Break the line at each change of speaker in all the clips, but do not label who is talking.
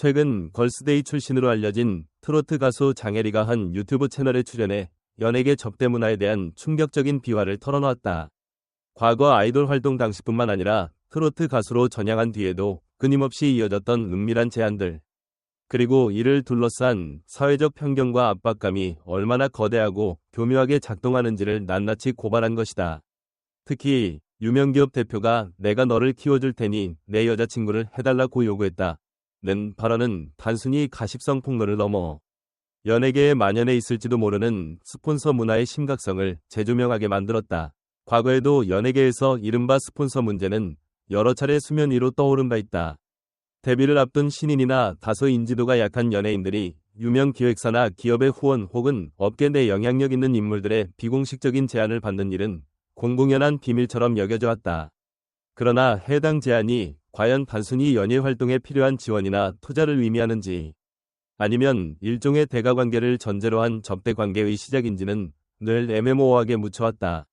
최근 걸스데이 출신으로 알려진 트로트 가수 장혜리가 한 유튜브 채널에 출연해 연예계 접대 문화에 대한 충격적인 비화를 털어놓았다. 과거 아이돌 활동 당시뿐만 아니라 트로트 가수로 전향한 뒤에도 끊임없이 이어졌던 은밀한 제안들. 그리고 이를 둘러싼 사회적 편견과 압박감이 얼마나 거대하고 교묘하게 작동하는지를 낱낱이 고발한 것이다. 특히 유명기업 대표가 내가 너를 키워줄 테니 내 여자친구를 해달라고 요구했다. 는 발언은 단순히 가십성 폭로를 넘어 연예계에 만연해 있을지도 모르는 스폰서 문화의 심각성을 재조명하게 만들었다. 과거에도 연예계에서 이른바 스폰서 문제는 여러 차례 수면 위로 떠오른 바 있다. 데뷔를 앞둔 신인이나 다소 인지도가 약한 연예인들이 유명 기획사나 기업의 후원 혹은 업계 내 영향력 있는 인물들의 비공식적인 제안을 받는 일은 공공연한 비밀처럼 여겨져 왔다. 그러나 해당 제안이 과연 단순히 연예 활동에 필요한 지원이나 투자를 의미하는지 아니면 일종의 대가관계를 전제로 한 접대관계의 시작인지는 늘 애매모호하게 묻혀왔다.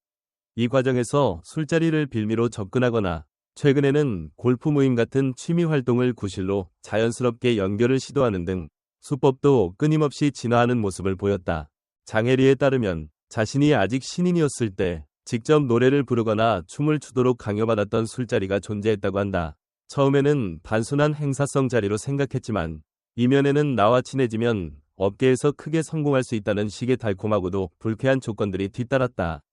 이 과정에서 술자리를 빌미로 접근하거나 최근에는 골프 모임 같은 취미 활동을 구실로 자연스럽게 연결을 시도하는 등 수법도 끊임없이 진화하는 모습을 보였다. 장혜리에 따르면 자신이 아직 신인이었을 때 직접 노래를 부르거나 춤을 추도록 강요받았던 술자리가 존재했다고 한다. 처음에는 단순한 행사성 자리로 생각했지만 이면에는 나와 친해지면 업계에서 크게 성공할 수 있다는 식의 달콤하고도 불쾌한 조건들이 뒤따랐다.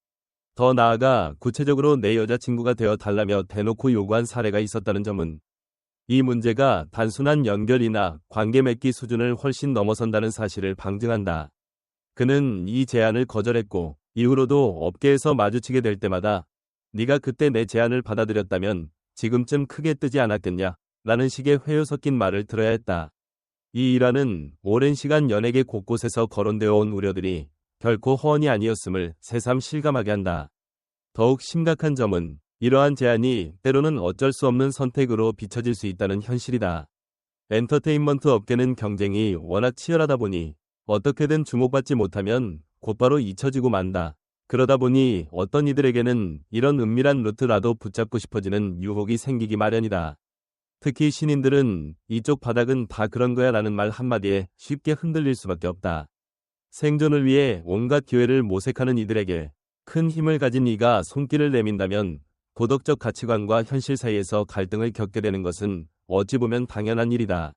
더 나아가 구체적으로 내 여자친구가 되어 달라며 대놓고 요구한 사례가 있었다는 점은 이 문제가 단순한 연결이나 관계 맺기 수준을 훨씬 넘어선다는 사실을 방증한다. 그는 이 제안을 거절했고 이후로도 업계에서 마주치게 될 때마다 네가 그때 내 제안을 받아들였다면 지금쯤 크게 뜨지 않았겠냐 라는 식의 회유 섞인 말을 들어야 했다. 이 일화는 오랜 시간 연예계 곳곳에서 거론되어 온 우려들이 결코 허언이 아니었음을 새삼 실감하게 한다. 더욱 심각한 점은 이러한 제안이 때로는 어쩔 수 없는 선택으로 비춰질 수 있다는 현실이다. 엔터테인먼트 업계는 경쟁이 워낙 치열하다 보니 어떻게든 주목받지 못하면 곧바로 잊혀지고 만다. 그러다 보니 어떤 이들에게는 이런 은밀한 루트라도 붙잡고 싶어지는 유혹이 생기기 마련이다. 특히 신인들은 이쪽 바닥은 다 그런 거야 라는 말 한마디에 쉽게 흔들릴 수밖에 없다. 생존을 위해 온갖 기회를 모색하는 이들에게 큰 힘을 가진 이가 손길을 내민다면 도덕적 가치관과 현실 사이에서 갈등을 겪게 되는 것은 어찌 보면 당연한 일이다.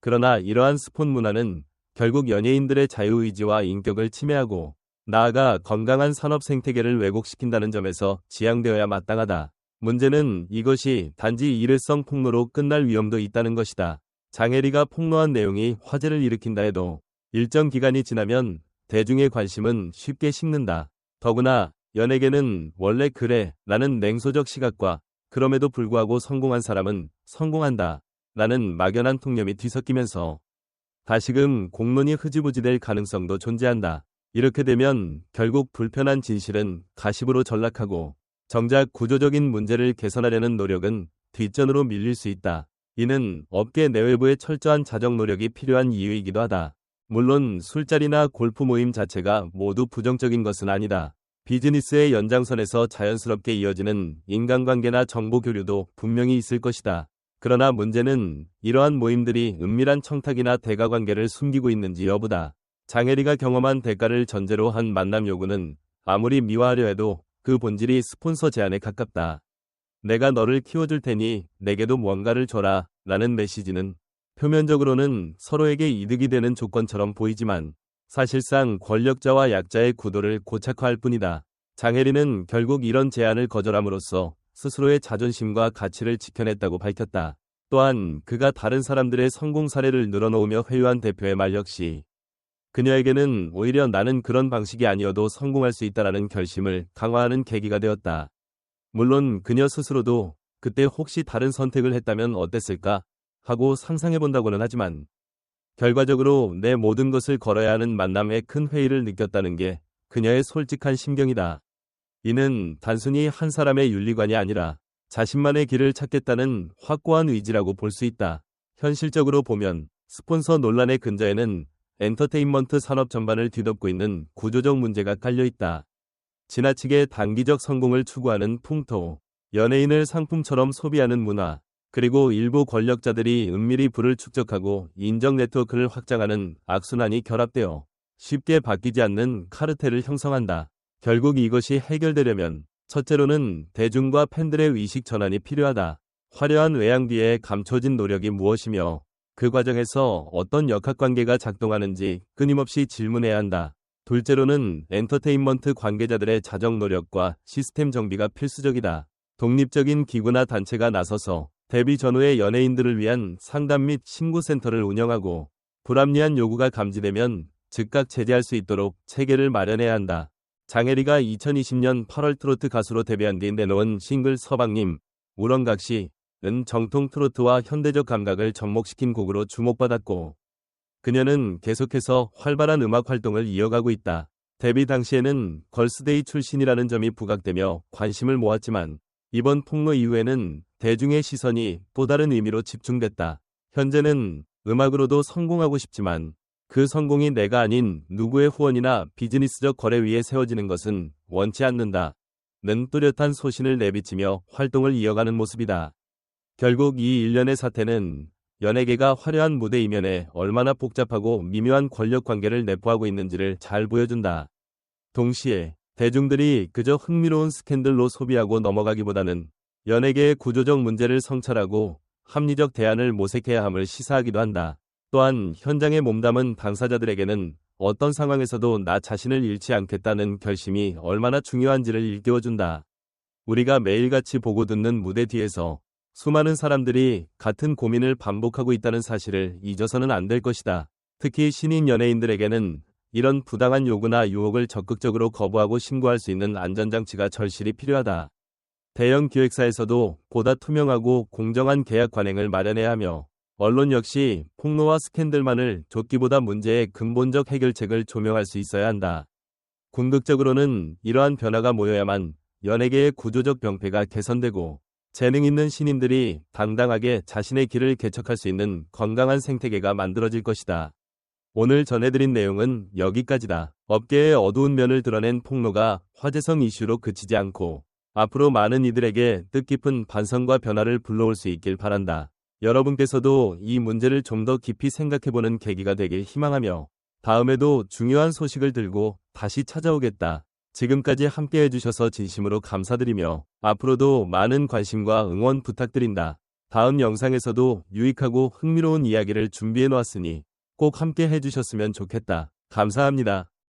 그러나 이러한 스폰 문화는 결국 연예인들의 자유의지와 인격을 침해하고 나아가 건강한 산업 생태계를 왜곡시킨다는 점에서 지양되어야 마땅하다. 문제는 이것이 단지 일회성 폭로로 끝날 위험도 있다는 것이다. 장혜리가 폭로한 내용이 화제를 일으킨다 해도 일정 기간이 지나면 대중의 관심은 쉽게 식는다. 더구나 연예계는 원래 그래 라는 냉소적 시각과 그럼에도 불구하고 성공한 사람은 성공한다 라는 막연한 통념이 뒤섞이면서 다시금 공론이 흐지부지 될 가능성도 존재한다. 이렇게 되면 결국 불편한 진실은 가십으로 전락하고 정작 구조적인 문제를 개선하려는 노력은 뒷전으로 밀릴 수 있다. 이는 업계 내외부의 철저한 자정 노력이 필요한 이유이기도 하다. 물론 술자리나 골프 모임 자체가 모두 부정적인 것은 아니다. 비즈니스의 연장선에서 자연스럽게 이어지는 인간관계나 정보 교류도 분명히 있을 것이다. 그러나 문제는 이러한 모임들이 은밀한 청탁이나 대가관계를 숨기고 있는지 여부다. 장혜리가 경험한 대가를 전제로 한 만남 요구는 아무리 미화하려 해도 그 본질이 스폰서 제안에 가깝다. 내가 너를 키워줄 테니 내게도 뭔가를 줘라 라는 메시지는 표면적으로는 서로에게 이득이 되는 조건처럼 보이지만 사실상 권력자와 약자의 구도를 고착화할 뿐이다. 장혜리는 결국 이런 제안을 거절함으로써 스스로의 자존심과 가치를 지켜냈다고 밝혔다. 또한 그가 다른 사람들의 성공 사례를 늘어놓으며 회유한 대표의 말 역시 그녀에게는 오히려 나는 그런 방식이 아니어도 성공할 수 있다라는 결심을 강화하는 계기가 되었다. 물론 그녀 스스로도 그때 혹시 다른 선택을 했다면 어땠을까 하고 상상해 본다고는 하지만 결과적으로 내 모든 것을 걸어야 하는 만남에 큰 회의를 느꼈다는 게 그녀의 솔직한 심경이다. 이는 단순히 한 사람의 윤리관이 아니라 자신만의 길을 찾겠다는 확고한 의지라고 볼 수 있다. 현실적으로 보면 스폰서 논란의 근저에는 엔터테인먼트 산업 전반을 뒤덮고 있는 구조적 문제가 깔려 있다. 지나치게 단기적 성공을 추구하는 풍토, 연예인을 상품처럼 소비하는 문화, 그리고 일부 권력자들이 은밀히 부를 축적하고 인정 네트워크를 확장하는 악순환이 결합되어 쉽게 바뀌지 않는 카르텔을 형성한다. 결국 이것이 해결되려면 첫째로는 대중과 팬들의 의식 전환이 필요하다. 화려한 외양 뒤에 감춰진 노력이 무엇이며 그 과정에서 어떤 역학관계가 작동하는지 끊임없이 질문해야 한다. 둘째로는 엔터테인먼트 관계자들의 자정 노력과 시스템 정비가 필수적이다. 독립적인 기구나 단체가 나서서 데뷔 전후의 연예인들을 위한 상담 및 신고센터를 운영하고 불합리한 요구가 감지되면 즉각 제재할 수 있도록 체계를 마련해야 한다. 장혜리가 2020년 8월 트로트 가수로 데뷔한 뒤 내놓은 싱글 서방님, 우렁각시 은 정통 트로트와 현대적 감각을 접목시킨 곡으로 주목받았고 그녀는 계속해서 활발한 음악 활동을 이어가고 있다. 데뷔 당시에는 걸스데이 출신이라는 점이 부각되며 관심을 모았지만 이번 폭로 이후에는 대중의 시선이 또 다른 의미로 집중됐다. 현재는 음악으로도 성공하고 싶지만 그 성공이 내가 아닌 누구의 후원이나 비즈니스적 거래 위에 세워지는 것은 원치 않는다. 는 뚜렷한 소신을 내비치며 활동을 이어가는 모습이다. 결국 이 일련의 사태는 연예계가 화려한 무대 이면에 얼마나 복잡하고 미묘한 권력 관계를 내포하고 있는지를 잘 보여준다. 동시에 대중들이 그저 흥미로운 스캔들로 소비하고 넘어가기보다는 연예계의 구조적 문제를 성찰하고 합리적 대안을 모색해야 함을 시사하기도 한다. 또한 현장에 몸담은 당사자들에게는 어떤 상황에서도 나 자신을 잃지 않겠다는 결심이 얼마나 중요한지를 일깨워준다. 우리가 매일같이 보고 듣는 무대 뒤에서 수많은 사람들이 같은 고민을 반복하고 있다는 사실을 잊어서는 안 될 것이다. 특히 신인 연예인들에게는 이런 부당한 요구나 유혹을 적극적으로 거부하고 신고할 수 있는 안전장치가 절실히 필요하다. 대형 기획사에서도 보다 투명하고 공정한 계약 관행을 마련해야 하며 언론 역시 폭로와 스캔들만을 쫓기보다 문제의 근본적 해결책을 조명할 수 있어야 한다. 궁극적으로는 이러한 변화가 모여야만 연예계의 구조적 병폐가 개선되고 재능 있는 신인들이 당당하게 자신의 길을 개척할 수 있는 건강한 생태계가 만들어질 것이다. 오늘 전해드린 내용은 여기까지다. 업계의 어두운 면을 드러낸 폭로가 화제성 이슈로 그치지 않고 앞으로 많은 이들에게 뜻깊은 반성과 변화를 불러올 수 있길 바란다. 여러분께서도 이 문제를 좀 더 깊이 생각해보는 계기가 되길 희망하며 다음에도 중요한 소식을 들고 다시 찾아오겠다. 지금까지 함께 해주셔서 진심으로 감사드리며 앞으로도 많은 관심과 응원 부탁드린다. 다음 영상에서도 유익하고 흥미로운 이야기를 준비해 놓았으니 꼭 함께 해주셨으면 좋겠다. 감사합니다.